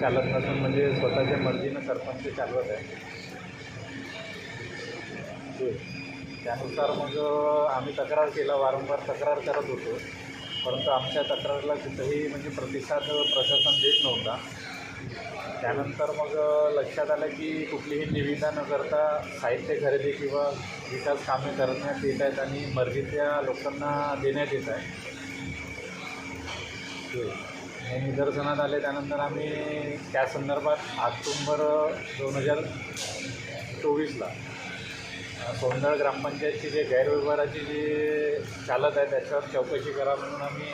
चालत नसून म्हणजे स्वतःच्या मर्जीनं सरपंच चालवत आहे. त्यानुसार मग आम्ही तक्रार केला वारंवार तक्रार करत होतो. परंतु आमच्या तक्रारीला कुठंही म्हणजे प्रतिसाद प्रशासन देत नव्हता. त्यानंतर मग लक्षात आलं की कुठलीही निविदा न करता साहित्य खरेदी किंवा विकास कामे करण्यात येत आहेत आणि मर्जीच्या लोकांना देण्यात येत आहे निदर्शनात आले त्यानंतर आम्ही त्या संदर्भात ऑक्टोंबर दोन हजार चोवीसला सोंदळ ग्रामपंचायतची जे गैरव्यवहाराची जी चालत आहे त्याच्यावर चौकशी करा म्हणून आम्ही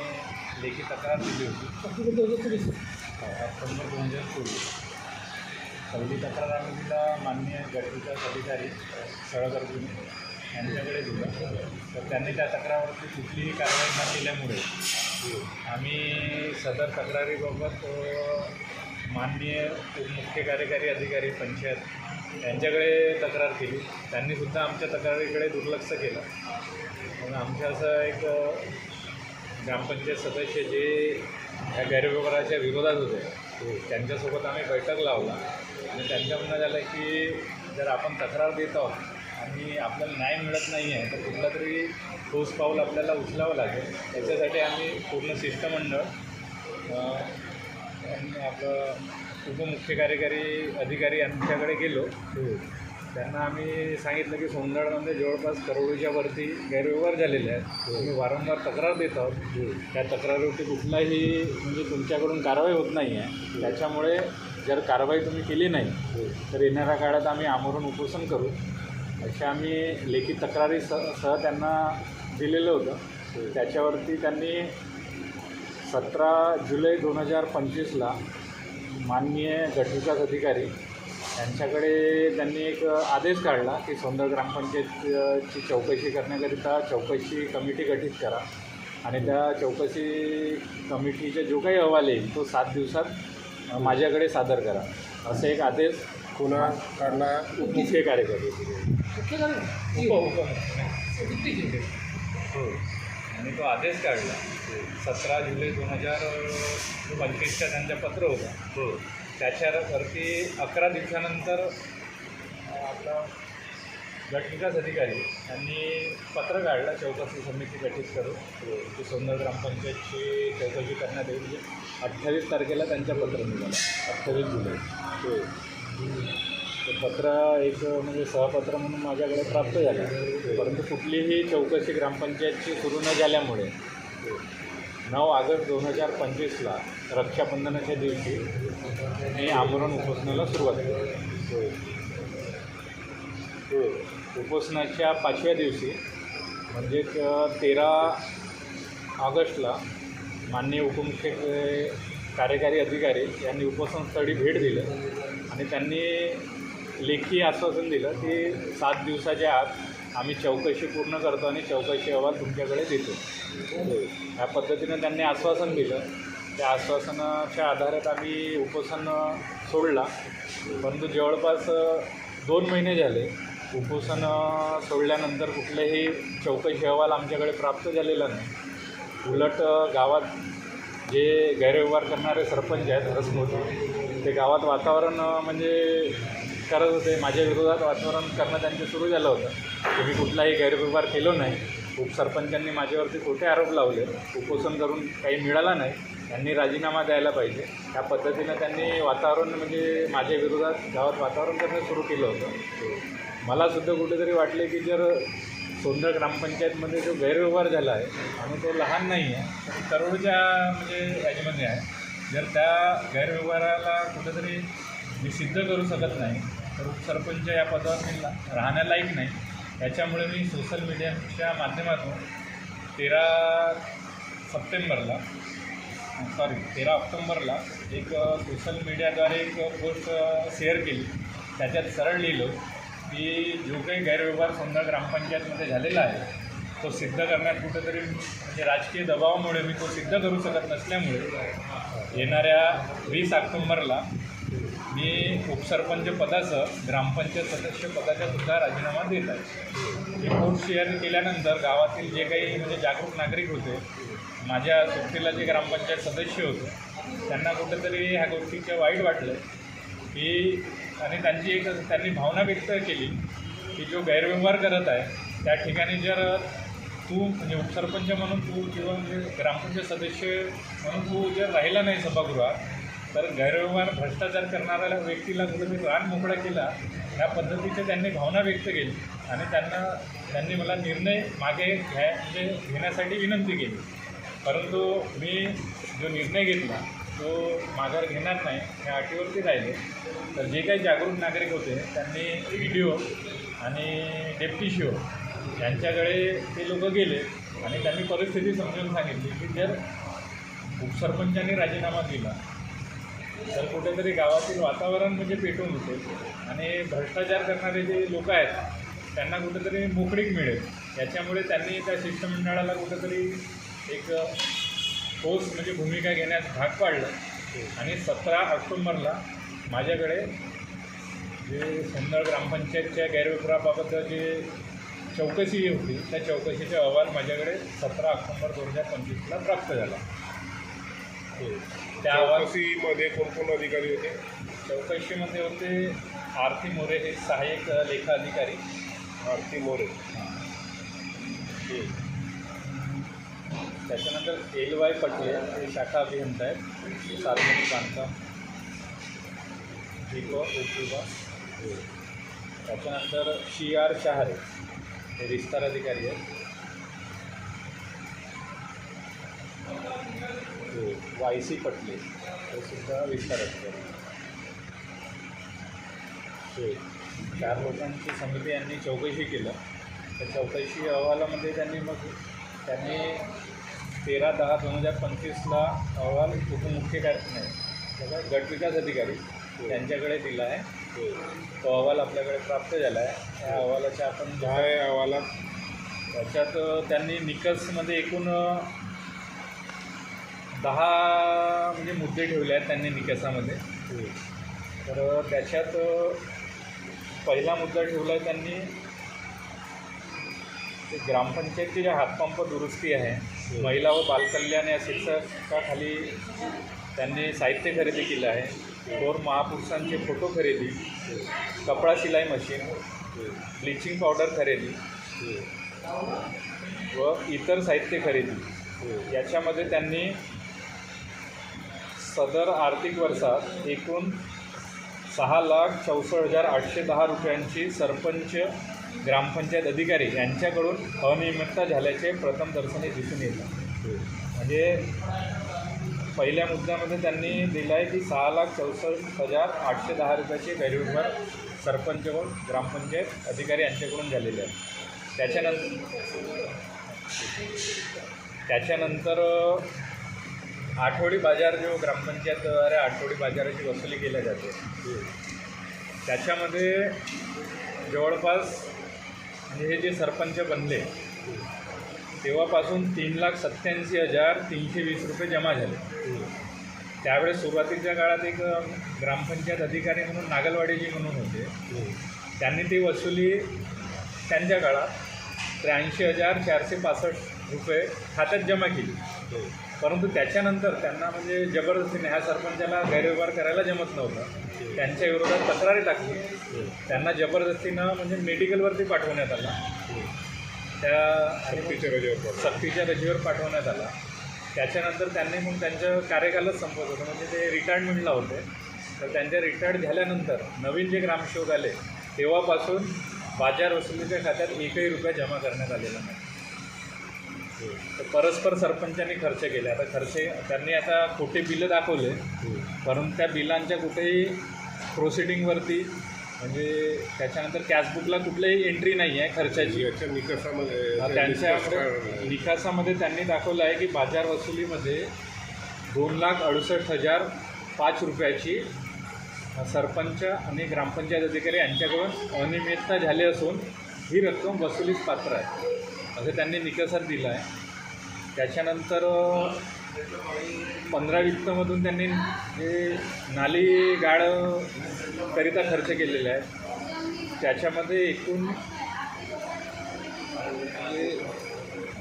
लेखी तक्रार दिली होती. हो, ऑक्टोंबर दोन हजार चोवीस. पहिली तक्रार आम्ही तिला माननीय गटविकास अधिकारी सळगर्जून. यांच्याकडे दिलं तर त्यांनी त्या तक्रारवरती कुठलीही कारवाई न केल्यामुळे आम्ही सदर तक्रारीबाबत माननीय उपमुख्य कार्यकारी अधिकारी पंचायत यांच्याकडे तक्रार केली. त्यांनीसुद्धा आमच्या तक्रारीकडे दुर्लक्ष केलं. मग आमच्या असं एक ग्रामपंचायत सदस्य जे या गैरव्यवहाराच्या विरोधात होते त्यांच्यासोबत आम्ही बैठक लावला. आणि त्यांच्या म्हणणं झालं की जर आपण तक्रार देत आहोत आणि आपल्याला न्याय मिळत नाही आहे तर कुठला तरी ठोस पाऊल आपल्याला उचलावं लागेल. त्याच्यासाठी आम्ही पूर्ण शिष्टमंडळ आणि आपलं उपमुख्य कार्यकारी अधिकारी यांच्याकडे गेलो. त्यांना आम्ही सांगितलं की सोनगडमध्ये जवळपास करोडीच्या वरती गैरव्यवहार झालेले आहेत. आम्ही वारंवार तक्रार देत आहोत. त्या तक्रारीवरती कुठलाही म्हणजे तुमच्याकडून कारवाई होत नाही आहे. त्याच्यामुळे जर कारवाई तुम्ही केली नाही तर येणाऱ्या काळात आम्ही आमरण उपोषण करू. अशा आम्ही लेखी तक्रारी स सह त्यांना दिलेलं होतं. त्याच्यावरती त्यांनी सतरा जुलै दोन हजार पंचवीसला माननीय गटविकास अधिकारी यांच्याकडे त्यांनी एक आदेश काढला की सौंदर ग्रामपंचायतची चौकशी करण्याकरिता चौकशी कमिटी गठीत करा आणि त्या चौकशी कमिटीचा जो काही अहवाल येईल तो सात दिवसात माझ्याकडे सादर करा. असे एक आदेश पुन्हा काढला मुख्य कार्यकारी. उप उप हो. आणि तो आदेश काढला. सतरा जुलै दोन हजार पंचवीसचा त्यांचं पत्र होतं हो. त्याच्यावरती अकरा दिवसानंतर आपला गटविकास अधिकारी यांनी पत्र काढलं चौकशी समिती गठीत करून. की सुंदर ग्रामपंचायतची चौकशी करण्यात येईल. म्हणजे अठ्ठावीस तारखेला त्यांचं पत्र निघालं अठ्ठावीस जुलै. ते पत्र एक म्हणजे सहपत्र म्हणून माझ्याकडे प्राप्त झालं. परंतु कुठलीही चौकशी ग्रामपंचायतची सुरू न झाल्यामुळे नऊ ऑगस्ट दोन हजार पंचवीसला रक्षाबंधनाच्या दिवशी मी आमरण उपोषणाला सुरुवात केली. उपोषणाच्या पाचव्या दिवशी म्हणजेच तेरा ऑगस्टला माननीय उपमुख्य कार्यकारी अधिकारी यांनी उपोषणस्थळी भेट दिलं. आणि त्यांनी लेखी आश्वासन दिलं की सात दिवसाच्या आत आम्ही चौकशी पूर्ण करतो आणि चौकशी अहवाल तुमच्याकडे देतो. ह्या पद्धतीनं त्यांनी आश्वासन दिलं. त्या आश्वासनाच्या आधारात आम्ही उपोषण सोडला. परंतु जवळपास दोन महिने झाले. उपोषण सोडल्यानंतर कुठलेही चौकशी अहवाल आमच्याकडे प्राप्त झालेला नाही. उलट गावात जे गैरव्यवहार करणारे सरपंच आहेत रसमोठी ते गावात वातावरण म्हणजे करत होते. माझ्या विरोधात वातावरण करणं त्यांचं सुरू झालं होतं. की मी कुठलाही गैरव्यवहार केलो नाही. उपसरपंचांनी माझ्यावरती खोटे आरोप लावले. उपोषण करून काही मिळाला नाही. त्यांनी राजीनामा द्यायला पाहिजे. त्या पद्धतीनं त्यांनी वातावरण म्हणजे माझ्या विरोधात गावात वातावरण करणं सुरू केलं होतं. मलासुद्धा कुठेतरी वाटले की जर सोंदळ ग्रामपंचायतमध्ये जो गैरव्यवहार झाला आहे आणि तो लहान नाही आहे करोडच्या म्हणजे याच्यामध्ये आहे. जर त्या गैरव्यवहाराला कुठेतरी मी सिद्ध करू शकत नाही तर उपसरपंच या पदावर मी राहण्यालायक नाही. त्याच्यामुळे मी सोशल मीडियाच्या माध्यमातून तेरा सप्टेंबरला सॉरी तेरा ऑक्टोंबरला एक सोशल मीडियाद्वारे एक पोस्ट शेअर केली. त्याच्यात सरळ लिहिलं की जो काही गैरव्यवहार समजा ग्रामपंचायतमध्ये झालेला आहे तो सिद्ध करण्यात कुठंतरी म्हणजे राजकीय दबावामुळे मी तो सिद्ध करू शकत नसल्यामुळे येणाऱ्या वीस ऑक्टोंबरला मी उपसरपंच पदाचं ग्रामपंचायत सदस्य पदाचा सुद्धा राजीनामा देत आहे. हे कोर्ट शेअर केल्यानंतर गावातील जे काही म्हणजे जागरूक नागरिक होते माझ्या सुट्टीला जे ग्रामपंचायत सदस्य होते त्यांना कुठेतरी ह्या गोष्टीचं वाईट वाटलं. की आणि त्यांची एक त्यांनी भावना व्यक्त केली की जो गैरव्यवहार करत आहे त्या ठिकाणी जर तू म्हणजे उपसरपंच म्हणून तू किंवा म्हणजे ग्रामपंचायत सदस्य म्हणून तू जर राहिला नाही सभागृहात तर गैरव्यवहार भ्रष्टाचार करणाऱ्या व्यक्तीला कुठेतरी रान मोकळा केला या पद्धतीचे त्यांनी भावना व्यक्त केली आणि त्यांना त्यांनी मला निर्णय मागे घ्या म्हणजे घेण्यासाठी विनंती केली. परंतु मी जो निर्णय घेतला तो माघार घेणार नाही या अटीवरती राहिले. तर जे काही जागरूक नागरिक होते त्यांनी व्हिडिओ आणि डेप्टी शिओ यांच्याकडे ते लोक गेले आणि त्यांनी परिस्थिती समजून सांगितली की जर उपसरपंचाने राजीनामा दिला तर कुठेतरी गावातील वातावरण म्हणजे पेटून होते आणि भ्रष्टाचार करणारे जे लोक आहेत त्यांना कुठेतरी मोकळीक मिळेल. याच्यामुळे त्यांनी त्या शिष्टमंडळाला कुठेतरी एक ठोस म्हणजे भूमिका घेण्यास भाग पाडलं. आणि सतरा ऑक्टोंबरला माझ्याकडे जे सोंदळ ग्रामपंचायतच्या गैरव्यवहाराबाबत जे चौकशी होती त्या चौकशीचे अहवाल माझ्याकडे सतरा ऑक्टोंबर दोन हजार पंचवीसला प्राप्त झाला. त्या अहवाल चौकशीमध्ये कोण कोण अधिकारी होते? चौकशीमध्ये होते आरती मोरे हे सहाय्यक लेखा अधिकारी आरती मोरे. त्याच्यानंतर एल वाय पटले हे शाखा अभियंता आहेत. सार्वजनिक बांधकाम. विको उपविभाग त्याच्यानंतर शी आर शहारे हे विस्तार अधिकारी आहेत. वाय सी पटले हे सुद्धा विस्तार अधिकारी चार लोकांची समिती यांनी चौकशी केलं. त्या चौकशी अहवालामध्ये त्यांनी मग त्यांनी तेरा दहा दोन हजार पंचवीसला अहवाल उपमुख्य नाही त्याचा गटविकास अधिकारी त्यांच्याकडे दिला आहे. तो अहवाल आपल्याकडे प्राप्त झाला आहे. त्या अहवालाच्या आपण काय अहवालात त्याच्यात त्यांनी निकसमध्ये एकूण दहा म्हणजे मुद्दे ठेवले आहेत त्यांनी निकसामध्ये तर त्याच्यात पहिला मुद्दा ठेवला आहे त्यांनी ते ग्रामपंचायतची जे हातपंप दुरुस्ती आहे. महिला व बालकल्याण या शीर्षकाखाली त्यांनी साहित्य खरेदी केलं आहे. थोर महापुरुषांचे फोटो खरेदी कपडा शिलाई मशीन ब्लिचिंग पावडर खरेदी व इतर साहित्य खरेदी. याच्यामध्ये त्यांनी सदर आर्थिक वर्षात एकूण सहा लाख चौसष्ट हजार आठशे दहा रुपयांची सरपंच ग्रामपंचायत अधिकारी यांच्याकडून अनियमितता झाल्याचे प्रथम दर्शनी दिसून येतं. म्हणजे पहिल्या मुद्द्यामध्ये त्यांनी दिलं आहे की सहा लाख चौसष्ट हजार आठशे दहा रुपयाचे गैरव्यवहार सरपंच व ग्रामपंचायत अधिकारी यांच्याकडून झालेले आहेत त्याच्यानंतर त्याच्यानंतर आठवडी बाजार जो ग्रामपंचायतद्वारे आठवडी बाजाराची वसुली केल्या जाते त्याच्यामध्ये जवळपास हे जे सरपंच बनले तेव्हापासून तीन लाख सत्त्याऐंशी हजार तीनशे वीस रुपये जमा झाले. त्यावेळेस सुरुवातीच्या काळात एक ग्रामपंचायत अधिकारी म्हणून नागलवाडीजी म्हणून होते. त्यांनी ती वसुली त्यांच्या काळात त्र्याऐंशी हजार चारशे पासष्ट रुपये खात्यात जमा केली. परंतु त्याच्यानंतर त्यांना म्हणजे जबरदस्तीने ह्या सरपंचाला गैरव्यवहार करायला जमत नव्हतं. त्यांच्या विरोधात तक्रारी टाकली. त्यांना जबरदस्तीनं म्हणजे मेडिकलवरती पाठवण्यात आला. त्या सक्तीच्या रजेवर. सक्तीच्या रजेवर पाठवण्यात आला. त्याच्यानंतर त्यांनी मग त्यांचं कार्यकालच संपत होतं. म्हणजे ते रिटायरमेंटला होते. तर त्यांच्या रिटायर्ड झाल्यानंतर नवीन जे ग्रामसेवक आले तेव्हापासून बाजार वसुलीच्या खात्यात एकही रुपया जमा करण्यात आलेला नाही. तर परस्पर सरपंचांनी खर्च केले. आता खर्च त्यांनी आता खोटे बिलं दाखवले. परंतु त्या बिलांच्या कुठेही प्रोसिडिंगवरती म्हणजे त्याच्यानंतर कॅशबुकला कुठलीही एंट्री नाही आहे खर्चाची निष्कर्ष त्यांच्या? निकासामध्ये त्यांनी दाखवलं आहे की बाजार वसुलीमध्ये दोन लाख अडुसष्ट हजार पाच रुपयाची सरपंच आणि ग्रामपंचायत अधिकारी यांच्याकडून अनियमितता झाली असून ही रक्कम वसुलीस पात्र आहे. असं त्यांनी निकसर दिलं आहे त्याच्यानंतर पंधरा वित्तमधून त्यांनी हे नाली गाळकरिता खर्च केलेला आहे त्याच्यामध्ये एकूण म्हणजे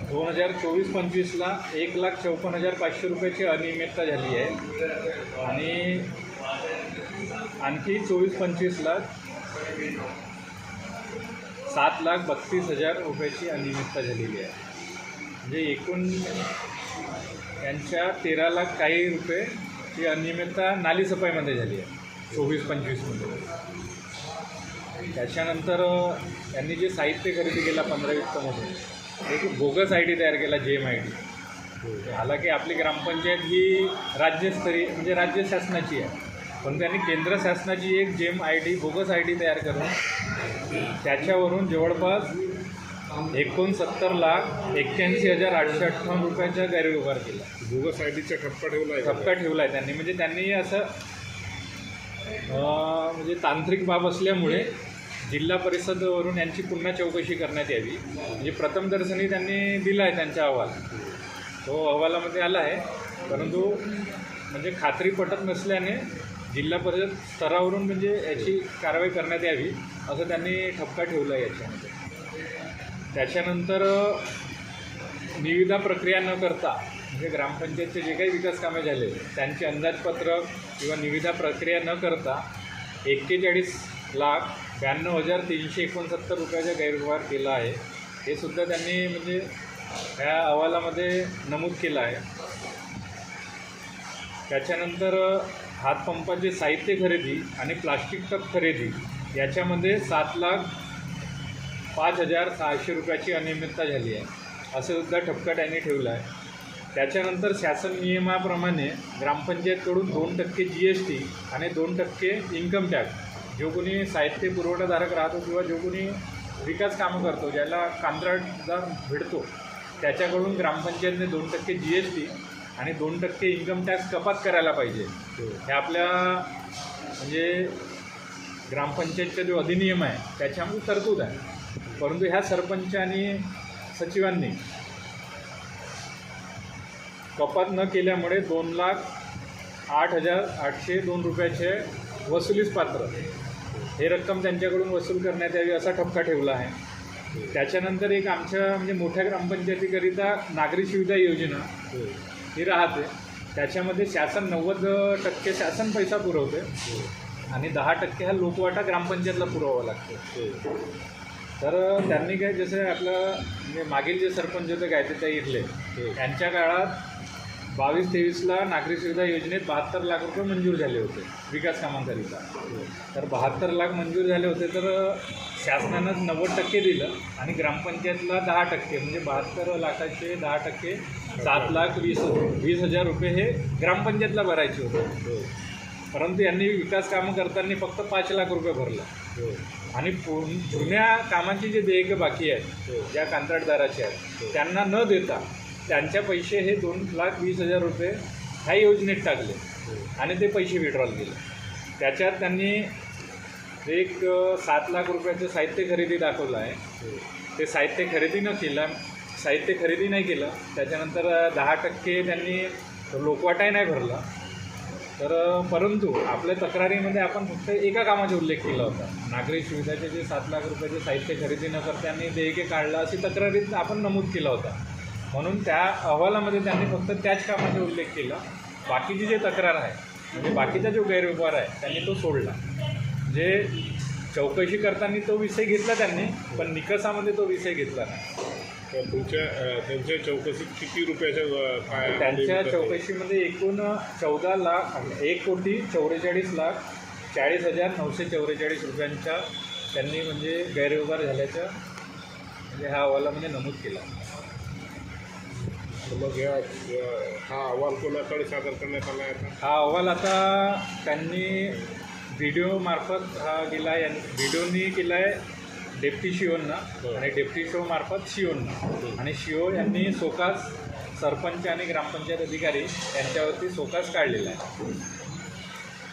दोन हजार चोवीस पंचवीसला एक लाख चौपन्न हजार पाचशे रुपयाची अनियमितता झाली आहे. आणि आणखी चोवीस पंचवीसला सात लाख बत्तीस हजार रुपयाची अनियमितता झालेली आहे. म्हणजे एकूण यांच्या तेरा लाख काही रुपये ही अनियमितता नाली सफाईमध्ये झाली आहे चोवीस पंचवीसमध्ये त्याच्यानंतर त्यांनी यांनी जे साहित्य खरेदी केला पंधरा वित्तमधून एक बोगस आय डी तयार केला जेम आय डी. हालाकी आपली ग्रामपंचायत ही राज्यस्तरीय म्हणजे राज्य शासनाची आहे. पण त्यांनी केंद्र शासनाची एक GeM I D bogus I D तयार करून त्याच्यावरून जवळपास एकोणसत्तर लाख एक्क्याऐंशी हजार आठशे अठ्ठावन्न रुपयाचा गैरव्यवहार केला. बोगस आय डीचा ठप्पा ठेवला आहे का? ठपका ठेवला आहे त्यांनी. म्हणजे त्यांनी असं म्हणजे तांत्रिक बाब असल्यामुळे जिल्हा परिषदवरून यांची पुन्हा चौकशी करण्यात यावी. म्हणजे प्रथम दर्शनी त्यांनी दिला आहे त्यांचा अहवाल. तो अहवालामध्ये आला आहे परंतु म्हणजे खात्री पटत नसल्याने जिल्हा परिषद स्तरावरून म्हणजे याची कारवाई करण्यात यावी असं त्यांनी ठपका ठेवला आहे याच्यामध्ये. त्याच्यानंतर निविदा प्रक्रिया न करता म्हणजे ग्रामपंचायतचे जे काही विकास कामे झाले त्यांचे अंदाजपत्रक किंवा निविदा प्रक्रिया न करता एक्केचाळीस लाख ब्याण्णव हजार तीनशे एकोणसत्तर रुपयाचा गैरव्यवहार केला आहे. हे सुद्धा त्यांनी म्हणजे ह्या अहवालामध्ये नमूद केलं आहे. त्याच्यानंतर हातपंपाचे साहित्य खरेदी आणि प्लास्टिक टप खरेदी याच्यामध्ये सात लाख पाच हजार सहाशे रुपयाची अनियमितता झाली आहे. असं सुद्धा ठपका त्यांनी ठेवला आहे. त्याच्यानंतर शासन नियमाप्रमाणे ग्रामपंचायतकडून दोन टक्के जी एस टी आणि दोन टक्के इन्कम टॅक्स जो कोणी साहित्य पुरवठाधारक राहतो किंवा जो कोणी विकास कामं करतो ज्याला कंत्राटदार भेटतो त्याच्याकडून ग्रामपंचायतने दोन टक्के जी एस टी आणि दोन टक्के इन्कम टॅक्स कपात करायला पाहिजे. हे. आपल्या म्हणजे ग्रामपंचायतचा जो अधिनियम आहे त्याच्यामध्ये तरतूद आहे. परंतु ह्या सरपंच आणि सचिवांनी कपात न केल्यामुळे दोन लाख आठ हजार आठशे दोन रुपयाचे वसुलीस पात्र हे रक्कम त्यांच्याकडून वसूल करण्यात यावी असा ठपका ठेवला आहे. त्याच्यानंतर एक आमच्या म्हणजे मोठ्या ग्रामपंचायतीकरिता नागरी सुविधा योजना ही राहते. त्याच्यामध्ये शासन नव्वद टक्के शासन पैसा पुरवते. आणि दहा टक्के हा लोकवाटा ग्रामपंचायतला पुरवावा लागतो. तर त्यांनी काय जसं आपलं म्हणजे मागील जे सरपंच होते काय ते इथले त्यांच्या काळात बावीस तेवीसला नागरी सुविधा योजनेत बहात्तर लाख रुपये मंजूर झाले होते विकास कामांकरिता. तर बहात्तर लाख मंजूर झाले होते तर शासनानं नव्वद टक्के दिलं आणि ग्रामपंचायतला दहा टक्के म्हणजे बहात्तर लाखाचे दहा टक्के सात लाख वीस वीस हजार रुपये हे ग्रामपंचायतला भरायचे होते. परंतु यांनी विकास कामं करताना फक्त पाच लाख रुपये भरला. आणि जुन्या कामांची जे देयके बाकी आहेत ज्या कंत्राटदाराचे आहेत त्यांना न देता त्यांच्या पैसे हे दोन लाख वीस हजार रुपये ह्या योजनेत टाकले आणि ते पैसे विड्रॉल केले. त्याच्यात त्यांनी एक सात लाख रुपयाचं साहित्य खरेदी दाखवलं आहे. ते साहित्य खरेदी न केलं साहित्य खरेदी नाही केलं. त्याच्यानंतर दहा टक्के त्यांनी लोकवाटाही नाही भरला. तर परंतु आपल्या तक्रारीमध्ये आपण फक्त एका कामाचा उल्लेख केला होता. नागरी सुविधाचे जे सात लाख रुपयाचे साहित्य खरेदी न करता त्यांनी देयके काढलं अशी तक्रारीत आपण नमूद केला होता. म्हणून त्या अहवालामध्ये त्यांनी फक्त त्याच कामाचा उल्लेख केला. बाकीची जे तक्रार आहे म्हणजे बाकीचा जो गैरव्यवहार आहे त्यांनी तो सोडला. जे चौकशी करताना तो विषय घेतला त्यांनी पण निकषामध्ये तो विषय घेतला नाही. तुमच्या त्यांच्या चौकशीत किती रुपयाच्या त्यांच्या चौकशीमध्ये एकूण चौदा लाख एक कोटी चौवेचाळीस लाख चाळीस हजार नऊशे चौवेचाळीस रुपयांचा त्यांनी म्हणजे गैरव्यवहार झाल्याचं म्हणजे ह्या अहवालामध्ये नमूद केला. मग या हा अहवाल कोणाकडे सादर करण्यात आला आहे हा अहवाल आता त्यांनी व्हिडिओ मार्फत हा केला आहे व्हिडिओनी केला आहे. डेप्टी शिओंना आणि डेप्टी शिओ मार्फत शिओंना आणि शिओ यांनी सोकास सरपंच आणि ग्रामपंचायत अधिकारी यांच्यावरती सोकास काढलेला आहे.